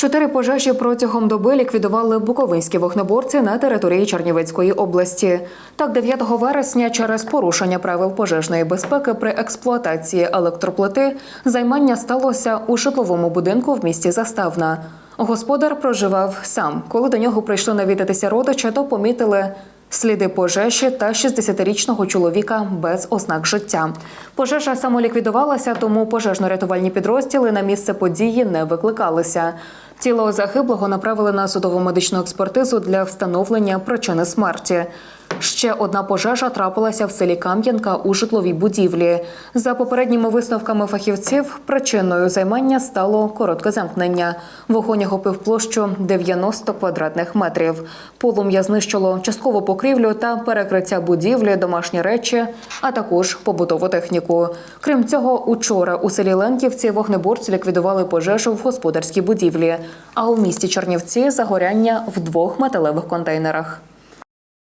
Чотири пожежі протягом доби ліквідували буковинські вогнеборці на території Чернівецької області. Так, 9 вересня через порушення правил пожежної безпеки при експлуатації електроплити займання сталося у житловому будинку в місті Заставна. Господар проживав сам. Коли до нього прийшли навідатися родичі, то помітили сліди пожежі та 60-річного чоловіка без ознак життя. Пожежа самоліквідувалася, тому пожежно-рятувальні підрозділи на місце події не викликалися. Тіло загиблого направили на судово медичну експертизу для встановлення причини смерті. Ще одна пожежа трапилася в селі Кам'янка у житловій будівлі. За попередніми висновками фахівців, причиною займання стало коротке замкнення. Вогонь охопив площу 90 квадратних метрів. Полум'я знищило часткову покрівлю та перекриття будівлі, домашні речі, а також побутову техніку. Крім цього, учора у селі Ленківці вогнеборці ліквідували пожежу в господарській будівлі. А у місті Чернівці загоряння в двох металевих контейнерах.